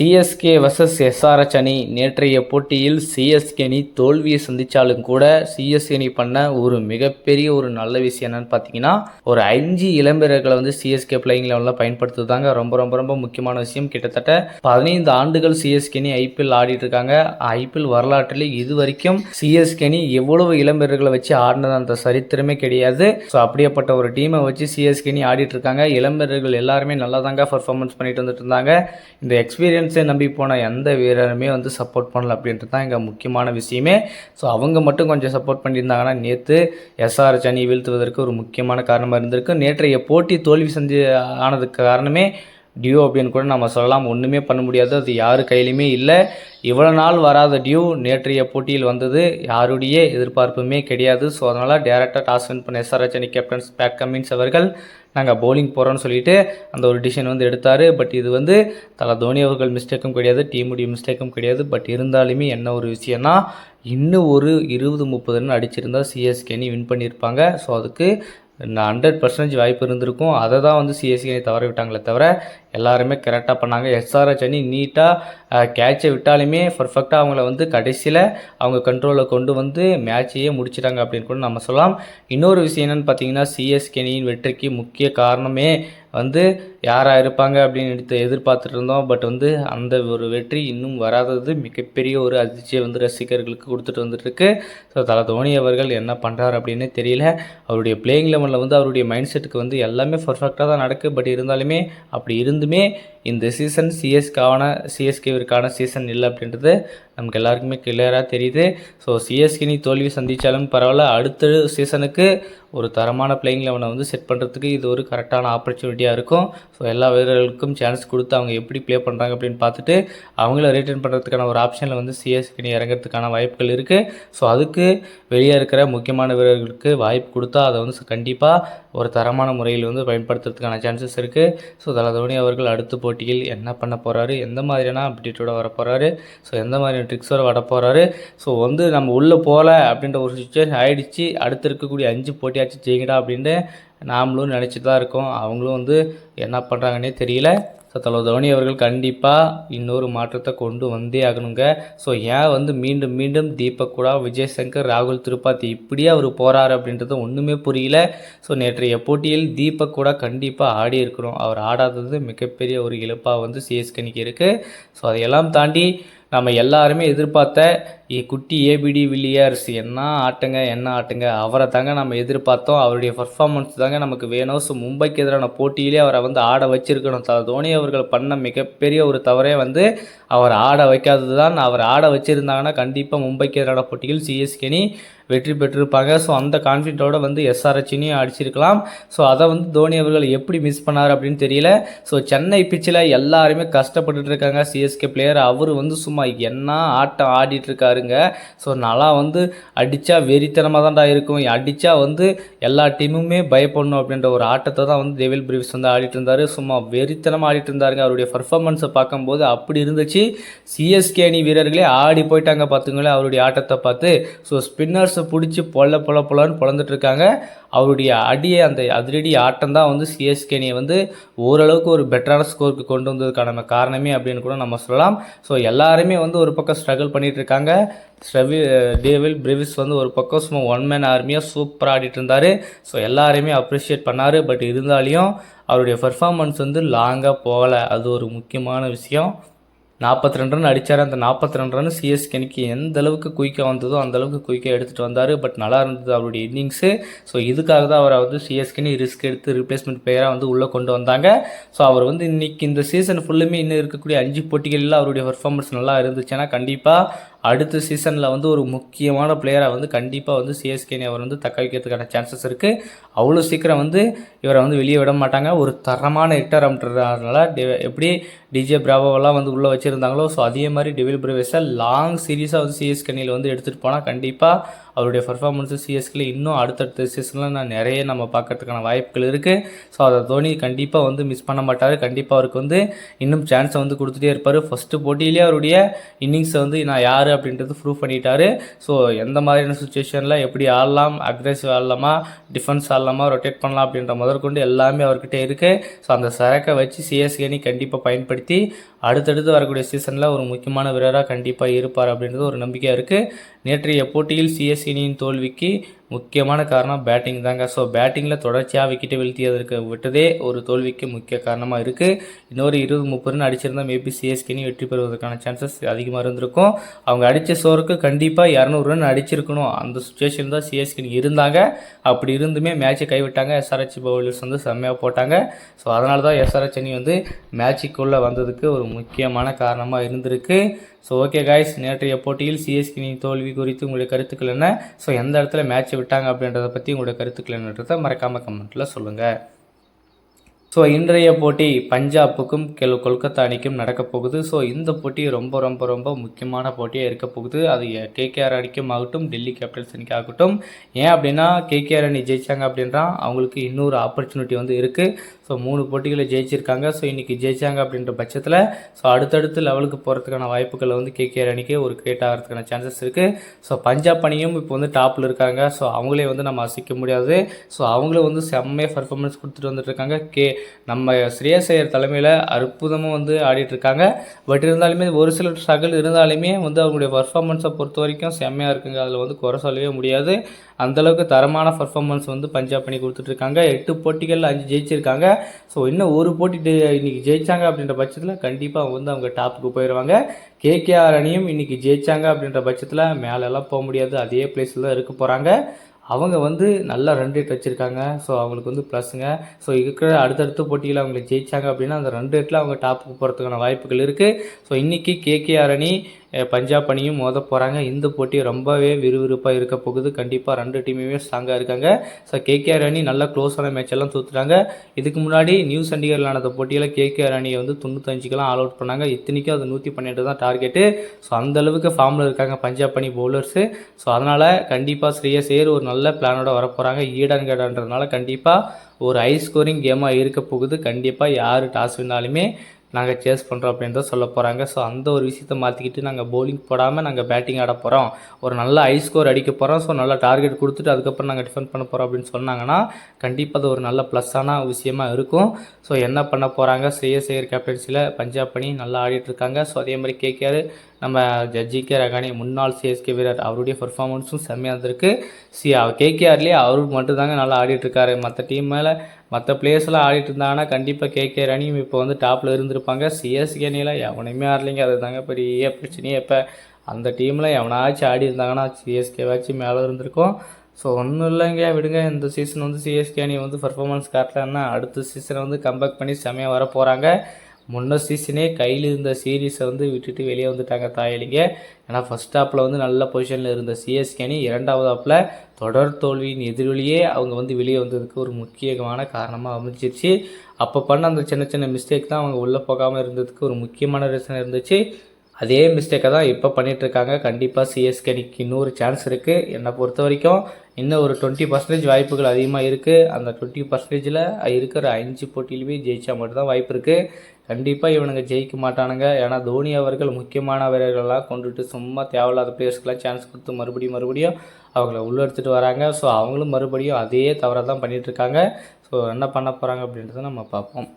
CSK versus SRH அணி நேற்றைய போட்டியில் சிஎஸ்கே அணி தோல்வியை சந்தித்தாலும் கூட சிஎஸ்கே அணி பண்ண ஒரு மிகப்பெரிய ஒரு நல்ல விஷயம் என்னன்னு பார்த்தீங்கன்னா ஒரு அஞ்சு இளம்பெயர்களை வந்து சிஎஸ்கே பிளேயிங் லெவலில் பயன்படுத்துதாங்க ரொம்ப ரொம்ப ரொம்ப முக்கியமான விஷயம். கிட்டத்தட்ட பதினைந்து ஆண்டுகள் சிஎஸ்கே அணி ஐபிஎல் ஆடிட்டு இருக்காங்க. ஐபிஎல் வரலாற்றில் இது வரைக்கும் சிஎஸ்கே அணி எவ்வளவு இளம்பெயர்களை வச்சு ஆடினது அந்த சரித்திரமே கிடையாது. ஸோ அப்படியேப்பட்ட ஒரு டீமை வச்சு சிஎஸ்கே அணி ஆடிட்டு இருக்காங்க. இளம்பெயர்கள் எல்லாருமே நல்லா தாங்க பர்ஃபார்மன்ஸ் பண்ணிட்டு வந்துட்டு இருந்தாங்க. இந்த எக்ஸ்பீரியன்ஸ் நம்பி போன எந்த வீரருமே வந்து சப்போர்ட் பண்ணல அப்படின்றது தான் இங்கே முக்கியமான விஷயமே. ஸோ அவங்க மட்டும் கொஞ்சம் சப்போர்ட் பண்ணியிருந்தாங்கன்னா நேற்று எஸ்ஆர் அணி வீழ்த்துவதற்கு ஒரு முக்கியமான காரணமாக இருந்திருக்கு. நேற்றைய போட்டி தோல்வி செஞ்சு ஆனதுக்கு காரணமே டியூ அப்படின்னு கூட நம்ம சொல்லலாம். ஒன்றுமே பண்ண முடியாது. அது யார் கையிலையுமே இல்லை. இவ்வளோ நாள் வராத டியூ நேற்றைய போட்டியில் வந்தது. யாருடைய எதிர்பார்ப்புமே கிடையாது. ஸோ அதனால் டேரெக்டாக டாஸ் வின் பண்ண எஸ்ஆர்எச் அணி கேப்டன்ஸ் பேட் கமின்ஸ் அவர்கள் நாங்கள் பவுலிங் போகிறோன்னு சொல்லிட்டு அந்த ஒரு டிசிஷன் வந்து எடுத்தார். பட் இது வந்து தலை தோனி அவர்கள் மிஸ்டேக்கும் கிடையாது டீமுடைய மிஸ்டேக்கும் கிடையாது. பட் இருந்தாலுமே என்ன ஒரு விஷயம்னா இன்னும் ஒரு இருபது முப்பது ரன் அடிச்சிருந்தா சிஎஸ்கே அணி வின் பண்ணியிருப்பாங்க ஸோ அதுக்கு ஹண்ட்ரட் பர்சன்டேஜ் வாய்ப்பு இருந்திருக்கும். அதை தான் வந்து சிஎஸ்கே தவற விட்டாங்களே தவிர எல்லாருமே கரெக்டாக பண்ணாங்க. எஸ்ஆர்எச் அணி நீட்டாக கேட்சை விட்டாலுமே பர்ஃபெக்டாக அவங்கள வந்து கடைசியில் அவங்க கண்ட்ரோலில் கொண்டு வந்து மேட்சையே முடிச்சிட்டாங்க அப்படின்னு கூட நம்ம சொல்லலாம். இன்னொரு விஷயம் என்னென்னு பார்த்தீங்கன்னா சிஎஸ்கே அணியின் வெற்றிக்கு முக்கிய காரணமே வந்து யாராக இருப்பாங்க அப்படின்னு எடுத்து எதிர்பார்த்துட்டு இருந்தோம் பட் வந்து அந்த ஒரு வெற்றி இன்னும் வராதது மிகப்பெரிய ஒரு அதிர்ச்சியை வந்து ரசிகர்களுக்கு கொடுத்துட்டு வந்துட்டுருக்கு. ஸோ தலை தோனி அவர்கள் என்ன பண்ணுறாரு அப்படின்னு தெரியல. அவருடைய பிளேயிங் லெவலில் வந்து அவருடைய மைண்ட் செட்டுக்கு வந்து எல்லாமே பர்ஃபெக்டாக தான் நடக்கு. பட் இருந்தாலுமே அப்படி இருந்துமே இந்த சீசன் சிஎஸ்கான சிஎஸ்கேவிற்கான சீசன் இல்லை அப்படின்றது நமக்கு எல்லாருக்குமே கிளியராக தெரியுது. ஸோ சிஎஸ்கே தோல்வி சந்தித்தாலும் பரவாயில்ல. அடுத்த சீசனுக்கு ஒரு தரமான பிளேயிங் லெவனை வந்து செட் பண்ணுறதுக்கு இது ஒரு கரெக்டான ஆப்பர்ச்சுனிட்டியாக இருக்கும். ஸோ எல்லா வீரர்களுக்கும் சான்ஸ் கொடுத்து அவங்க எப்படி ப்ளே பண்ணுறாங்க அப்படின்னு பார்த்துட்டு அவங்கள ரிட்டர்ன் பண்ணுறதுக்கான ஒரு ஆப்ஷனில் வந்து சிஎஸ்கே இறங்கிறதுக்கான வாய்ப்புகள் இருக்குது ஸோ அதுக்கு வெளியே இருக்கிற முக்கியமான வீரர்களுக்கு வாய்ப்பு கொடுத்தா அதை வந்து கண்டிப்பாக ஒரு தரமான முறையில் வந்து பயன்படுத்துறதுக்கான சான்சஸ் இருக்குது ஸோ தல தோனி அவர்கள் அடுத்து போ போட்டியில் என்ன பண்ண போகிறாரு எந்த மாதிரியான அப்டேட்டோட வர போகிறாரு ஸோ எந்த மாதிரியான ட்ரிக்ஸோட வர போகிறாரு ஸோ வந்து நம்ம உள்ளே போகல அப்படின்ற ஒரு சுச்சுவேஷன் ஆகிடுச்சு அடுத்து இருக்கக்கூடிய அஞ்சு போட்டியாச்சும் ஜெயிங்கடா அப்படின்ட்டு நாமளும் நினச்சிட்டு தான் இருக்கோம். அவங்களும் வந்து என்ன பண்ணுறாங்கன்னே தெரியல. ஸோ தலைவர் தோனி அவர்கள் கண்டிப்பாக இன்னொரு மாற்றத்தை கொண்டு வந்தே ஆகணுங்க. ஸோ ஏன் வந்து மீண்டும் மீண்டும் தீபக் கூட விஜய் சங்கர் ராகுல் திருப்பாத்தி இப்படியே அவர் போகிறாரு அப்படின்றது ஒன்றுமே புரியல. ஸோ நேற்றைய போட்டியில் தீபக் கூட கண்டிப்பாக ஆடி இருக்கணும். அவர் ஆடாதது மிகப்பெரிய ஒரு இழப்பாக வந்து சிஎஸ்கனிக்கு இருக்குது ஸோ அதையெல்லாம் தாண்டி நம்ம எல்லாருமே எதிர்பார்த்த குட்டி ஏபிடி வில்லியர்ஸ் என்ன ஆட்டுங்க என்ன ஆட்டுங்க? அவரை தாங்க நம்ம எதிர்பார்த்தோம். அவருடைய பர்ஃபார்மன்ஸ் தாங்க நமக்கு வேணும். ஸோ மும்பைக்கு எதிரான போட்டியிலே அவரை வந்து ஆட வச்சிருக்கணும். த தோனி அவர்கள் பண்ண மிகப்பெரிய ஒரு தவறே வந்து அவர் ஆட வைக்காதது தான் அவர் ஆட வச்சுருந்தாங்கன்னா கண்டிப்பாக மும்பைக்கு எதிரான போட்டியில் சிஎஸ்கேனி வெற்றி பெற்றிருப்பாங்க. ஸோ அந்த கான்ஃபிடென்ட்டோட வந்து எஸ்ஆர்ஹெச்னையும் அடிச்சிருக்கலாம். ஸோ அதை வந்து தோனி அவர்கள் எப்படி மிஸ் பண்ணார் அப்படின்னு தெரியல. ஸோ சென்னை பிச்சில் எல்லாருமே கஷ்டப்பட்டுட்டு இருக்காங்க. சிஎஸ்கே பிளேயர் அவர் வந்து சும்மா என்ன ஆட்டம் ஆடிட்டு இருக்காருங்க ஸோ நல்லா வந்து அடித்தா வெறித்தனமாக தான்டா இருக்கும். அடித்தா வந்து எல்லா டீமுமே பயப்படணும் அப்படின்ற ஒரு ஆட்டத்தை தான் வந்து டெவில் பிரிவிஸ் வந்து ஆடிட்டு இருந்தார் சும்மா வெறித்தனமாக ஆடிட்டு இருந்தாருங்க அவருடைய பர்ஃபார்மன்ஸை பார்க்கும்போது அப்படி இருந்துச்சு. சிஎஸ்கே அணி வீரர்களே ஆடி போயிட்டாங்க பார்த்துங்களேன் அவருடைய ஆட்டத்தை பார்த்து. ஸோ ஸ்பின்னர்ஸை பிடிச்சி பொல்ல பொல பொலன்னு பொழந்துட்டு இருக்காங்க. அவருடைய அடியை அந்த அதிரடி ஆட்டம் தான் வந்து சிஎஸ்கே அணியை வந்து ஓரளவுக்கு ஒரு பெட்டரான ஸ்கோருக்கு கொண்டு வந்ததுக்கான காரணமே அப்படின்னு கூட நம்ம சொல்லலாம். ஸோ எல்லாருமே வந்து ஒரு பக்கம் ஸ்ட்ரகிள் பண்ணிகிட்டு இருக்காங்க. ஸ்ரவி டேவில் பிரிவிஸ் வந்து ஒரு பக்கம் சும்மா ஒன் மேன் ஆர்மியாக சூப்பராக ஆடிட்டு இருந்தார். ஸோ எல்லாரையுமே அப்ரிஷியேட் பண்ணார். பட் இருந்தாலையும் அவருடைய பெர்ஃபார்மன்ஸ் வந்து லாங்காக போகலை. அது ஒரு முக்கியமான விஷயம். நாற்பத்தி ரெண்டு ரன் அடித்தார் அந்த நாற்பத்தி ரெண்டு ரன் சிஎஸ்கேனிக்கு எந்த அளவுக்கு குயிக்காக வந்ததோ அந்த அளவுக்கு குயிக்காக எடுத்துகிட்டு வந்தார். பட் நல்லா இருந்தது அவருடைய இன்னிங்ஸு ஸோ இதுக்காக தான் அவரை வந்து சிஎஸ்கேனி ரிஸ்க் எடுத்து ரிப்ளேஸ்மெண்ட் பிளேயராக வந்து உள்ளே கொண்டு வந்தாங்க. ஸோ அவர் வந்து இன்றைக்கி இந்த சீசன் ஃபுல்லுமே இன்னும் இருக்கக்கூடிய அஞ்சு போட்டிகளில் அவருடைய பெர்ஃபார்மன்ஸ் நல்லா இருந்துச்சுன்னா கண்டிப்பாக அடுத்த சீசனில் வந்து ஒரு முக்கியமான பிளேயராக வந்து கண்டிப்பாக வந்து சிஎஸ்கேனி அவர் வந்து தக்க வைக்கிறதுக்கான சான்சஸ் இருக்குது அவ்வளோ சீக்கிரம் வந்து இவரை வந்து வெளியே விட மாட்டாங்க. ஒரு தரமான ஹிட்டர் அப்படின்றதுனால எப்படி டிஜே பிராவோவெல்லாம் வந்து உள்ளே வச்சுருந்தாங்களோ ஸோ அதே மாதிரி டெவில் பிரவேஸை லாங் சீரீஸாக வந்து சிஎஸ்கேனியில் வந்து எடுத்துகிட்டு போனால் கண்டிப்பாக அவருடைய பர்ஃபார்மன்ஸு சிஎஸ்கில் இன்னும் அடுத்தடுத்த சீசனில் நான் நிறைய நம்ம பார்க்கறதுக்கான வாய்ப்புகள் இருக்குது ஸோ அதை தோனி கண்டிப்பாக வந்து மிஸ் பண்ண மாட்டார். கண்டிப்பாக அவருக்கு வந்து இன்னும் சான்ஸை வந்து கொடுத்துட்டே இருப்பார். ஃபஸ்ட்டு போட்டியிலே அவருடைய இன்னிங்ஸை வந்து நான் யார் அப்படின்றது ப்ரூவ் பண்ணிட்டாரு. ஸோ எந்த மாதிரியான சுச்சுவேஷனில் எப்படி ஆடலாம் அக்ரெசிவ் ஆடலாமா டிஃபென்ஸ் ஆடலாமா ரொட்டேட் பண்ணலாம் அப்படின்ற முதற்கொண்டு எல்லாமே அவர்கிட்ட இருக்குது ஸோ அந்த சரக்கை வச்சு சிஎஸ்கேனி கண்டிப்பாக பயன்படுத்தி அடுத்தடுத்து வரக்கூடிய சீசனில் ஒரு முக்கியமான வீரராக கண்டிப்பாக இருப்பார் அப்படின்றது ஒரு நம்பிக்கையாக இருக்குது நேற்றைய போட்டியில் சிஎஸ்கே அணியின் தோல்விக்கு முக்கியமான காரணம் பேட்டிங் தாங்க. ஸோ பேட்டிங்கில் தொடர்ச்சியாக விக்கெட்டை வீழ்த்தியதற்கு விட்டதே ஒரு தோல்விக்கு முக்கிய காரணமாக இருக்குது இன்னொரு இருபது முப்பது ரன் அடிச்சிருந்தால் மேபி சிஎஸ்கேனி வெற்றி பெறுவதற்கான சான்சஸ் அதிகமாக இருந்திருக்கும். அவங்க அடித்த சோருக்கு கண்டிப்பாக இரநூறு ரன் அடிச்சிருக்கணும். அந்த சுச்சுவேஷன் தான் சிஎஸ்கேனி இருந்தாங்க. அப்படி இருந்துமே மேட்ச்சை கைவிட்டாங்க. எஸ்ஆர்ஹெச் பவுலர்ஸ் வந்து செம்மையாக போட்டாங்க. ஸோ அதனால தான் எஸ்ஆர்ஹெச் அணி வந்து மேட்சுக்குள்ளே வந்ததுக்கு ஒரு முக்கியமான காரணமாக இருந்திருக்கு. ஸோ ஓகே காய்ஸ் நேற்றைய போட்டியில் சிஎஸ்கேனி தோல்வி குறித்து உங்களுடைய கருத்துக்கள் என்ன? ஸோ எந்த இடத்துல மேட்ச் விட்டாங்க அப்படின்றத பற்றி உங்களோட கருத்துக்கள் என்னன்றதை மறக்காமல் கமெண்ட்டில் சொல்லுங்கள் ஸோ இன்றைய போட்டி பஞ்சாப்புக்கும் கெல் கொல்கத்தா அணிக்கும் நடக்க போகுது. ஸோ இந்த போட்டி ரொம்ப ரொம்ப ரொம்ப முக்கியமான போட்டியாக இருக்க போகுது. அது கேகேஆர் அணிக்கும் ஆகட்டும் டெல்லி கேபிட்டல்ஸ் அணிக்கு ஆகட்டும். ஏன் அப்படின்னா கேகேஆர் அணி ஜெயிச்சாங்க அப்படின்றா அவங்களுக்கு இன்னொரு ஆப்பர்ச்சுனிட்டி வந்து இருக்குது ஸோ மூணு போட்டிகளை ஜெயிச்சிருக்காங்க. ஸோ இன்றைக்கி ஜெயிச்சாங்க அப்படின்ற பட்சத்தில் ஸோ அடுத்தடுத்து லெவலுக்கு போகிறதுக்கான வாய்ப்புகள் வந்து கேகேஆர் அணிக்கு ஒரு கிரியேட் ஆகிறதுக்கான சான்சஸ் இருக்குது ஸோ பஞ்சாப் அணியும் இப்போ வந்து டாப்பில் இருக்காங்க. ஸோ அவங்களே வந்து நம்ம அசைக்க முடியாது. ஸோ அவங்களும் வந்து செம்மையாக பர்ஃபார்மன்ஸ் கொடுத்துட்டு வந்துட்டுருக்காங்க கே நம்ம ஸ்ரேயசையர் தலைமையில் அற்புதமாக வந்து ஆடிட்டுருக்காங்க. பட் இருந்தாலுமே ஒரு சில ஸ்ட்ரகிள் இருந்தாலுமே வந்து அவங்களுடைய பர்ஃபார்மன்ஸை பொறுத்த வரைக்கும் செம்மையாக இருக்குங்க. அதில் வந்து குறை சொல்லவே முடியாது. அந்தளவுக்கு தரமான பர்ஃபார்மன்ஸ் வந்து பஞ்சாப் பண்ணி கொடுத்துட்ருக்காங்க எட்டு போட்டிகளில் அஞ்சு ஜெயிச்சிருக்காங்க. ஸோ இன்னும் ஒரு போட்டி இன்றைக்கி ஜெயிச்சாங்க அப்படின்ற பட்சத்தில் கண்டிப்பாக வந்து அவங்க டாப்புக்கு போயிடுவாங்க கேகேஆர் அணியும் இன்றைக்கி ஜெயிச்சாங்க அப்படின்ற பட்சத்தில் மேலெல்லாம் போக முடியாது. அதே பிளேஸில் தான் இருக்க போகிறாங்க அவங்க வந்து நல்லா ரன் ரேட் வச்சுருக்காங்க. ஸோ அவங்களுக்கு வந்து ப்ளஸ்ஸுங்க ஸோ இருக்கிற அடுத்தடுத்த போட்டியில் அவங்களை ஜெயித்தாங்க அப்படின்னா அந்த ரன் ரேட்டில் அவங்க டாப்புக்கு போகிறதுக்கான வாய்ப்புகள் இருக்குது ஸோ இன்றைக்கி கேகேஆர் அணி பஞ்சாப் அணியும் மோத போகிறாங்க இந்த போட்டி ரொம்பவே விறுவிறுப்பாக இருக்க போகுது. கண்டிப்பாக ரெண்டு டீமுமே ஸ்ட்ராங்காக இருக்காங்க. ஸோ கேகேஆர் அணி நல்ல க்ளோஸான மேட்ச் எல்லாம் தூத்துட்டாங்க. இதுக்கு முன்னாடி நியூ சண்டிகரில் நடந்த போட்டியில் கேகேஆர் அணியை வந்து தொண்ணூத்தஞ்சுக்கெல்லாம் ஆல் அவுட் பண்ணாங்க. இத்தனைக்கும் அது நூற்றி பன்னெண்டு தான் டார்கெட்டு ஸோ அந்தளவுக்கு ஃபார்மில் இருக்காங்க பஞ்சாப் அணி பவுலர்ஸு ஸோ அதனால் கண்டிப்பாக ஸ்ரீயா சேர் ஒரு நல்ல பிளானோட வரப்போகிறாங்க ஈடன் கேடான்றதுனால கண்டிப்பாக ஒரு ஹை ஸ்கோரிங் கேமாக இருக்க போகுது. கண்டிப்பாக யார் டாஸ் வின்னாலுமே. நாங்கள் சேஸ் பண்ணுறோம் அப்படின்னு தான் சொல்ல போகிறாங்க ஸோ அந்த ஒரு விஷயத்தை மாற்றிக்கிட்டு நாங்கள் போலிங் போடாமல் நாங்கள் பேட்டிங் ஆட போகிறோம் ஒரு நல்ல ஹை ஸ்கோர் அடிக்க போகிறோம் ஸோ நல்ல டார்கெட் கொடுத்துட்டு அதுக்கப்புறம் நாங்கள் டிஃபெண்ட் பண்ண போகிறோம் அப்படின்னு சொன்னாங்கன்னா கண்டிப்பாக அது ஒரு நல்ல ப்ளஸ்ஸான விஷயமா இருக்கும். ஸோ என்ன பண்ண போகிறாங்க சிஎஸ்ஐஆர் கேப்டன்சியில் பஞ்சாப் பண்ணி நல்லா ஆடிட்டுருக்காங்க ஸோ அதே மாதிரி கேகேஆர் நம்ம ஜி ரகானி முன்னாள் சிஎஸ்கே வீரர் அவருடைய பர்ஃபார்மன்ஸும் செம்மையாக இருந்திருக்கு. சி கேகேஆர்லேயே அவர் மட்டும் தாங்க நல்லா ஆடிட்டுருக்காரு மற்ற டீம் மேலே மற்ற பிளேயர்ஸ்லாம் ஆடிட்டு இருந்தாங்கன்னா கண்டிப்பாக கேகே ரணியும் இப்போ வந்து டாப்பில் இருந்திருப்பாங்க. சிஎஸ்கே அணியில் எவனையுமே ஆடலைங்க. அது தாங்க பெரிய பிரச்சனையே இப்போ. அந்த டீமில் எவனாச்சும் ஆடி இருந்தாங்கன்னா சிஎஸ்கேவாச்சும் மேலே இருந்திருக்கும். ஸோ ஒன்றும் இல்லைங்க. விடுங்க. இந்த சீசன் வந்து சிஎஸ்கே அணி வந்து பர்ஃபார்மன்ஸ் காட்டலன்னா அடுத்த சீசனை வந்து கம்பேக் பண்ணி செமையாக வர போகிறாங்க முன்ன சீசனே கையில் இருந்த சீரீஸை வந்து விட்டுட்டு வெளியே வந்துட்டாங்க தாயலிங்க. ஏன்னா ஃபஸ்ட் ஹாப்பில் வந்து நல்ல பொசிஷனில் இருந்த சிஎஸ்கே அணி இரண்டாவது ஹாப்பில் தொடர் தோல்வியின் எதிரொலியே அவங்க வந்து வெளியே வந்ததுக்கு ஒரு முக்கியமான காரணமாக அமைஞ்சிருச்சு. அப்போ பண்ண அந்த சின்ன சின்ன மிஸ்டேக் தான் அவங்க உள்ளே போகாமல் இருந்ததுக்கு ஒரு முக்கியமான ரீசன் இருந்துச்சு. அதே மிஸ்டேக்கை தான் இப்போ பண்ணிகிட்ருக்காங்க கண்டிப்பாக சிஎஸ்கே அணிக்கு இன்னொரு சான்ஸ் இருக்குது என்னை பொறுத்த வரைக்கும் இன்னும் ஒரு டுவெண்ட்டி பர்சன்டேஜ் வாய்ப்புகள் அதிகமாக இருக்குது அந்த டுவெண்ட்டி பர்சன்டேஜில் இருக்கிற அஞ்சு போட்டியிலுமே ஜெயிச்சா மட்டும்தான் வாய்ப்பு இருக்குது கண்டிப்பாக இவனுங்க ஜெயிக்க மாட்டானுங்க. ஏன்னா தோனி அவர்கள் முக்கியமான வீரர்கள்லாம் கொண்டுட்டு சும்மா தேவையில்லாத பிளேயர்ஸ்க்கெலாம் சான்ஸ் கொடுத்து மறுபடியும் மறுபடியும் அவங்கள உள்ளே எடுத்துகிட்டு வராங்க. ஸோ அவங்களும் மறுபடியும் அதே தவறாக தான் பண்ணிகிட்ருக்காங்க ஸோ என்ன பண்ண போகிறாங்க அப்படின்றத நம்ம பார்ப்போம்.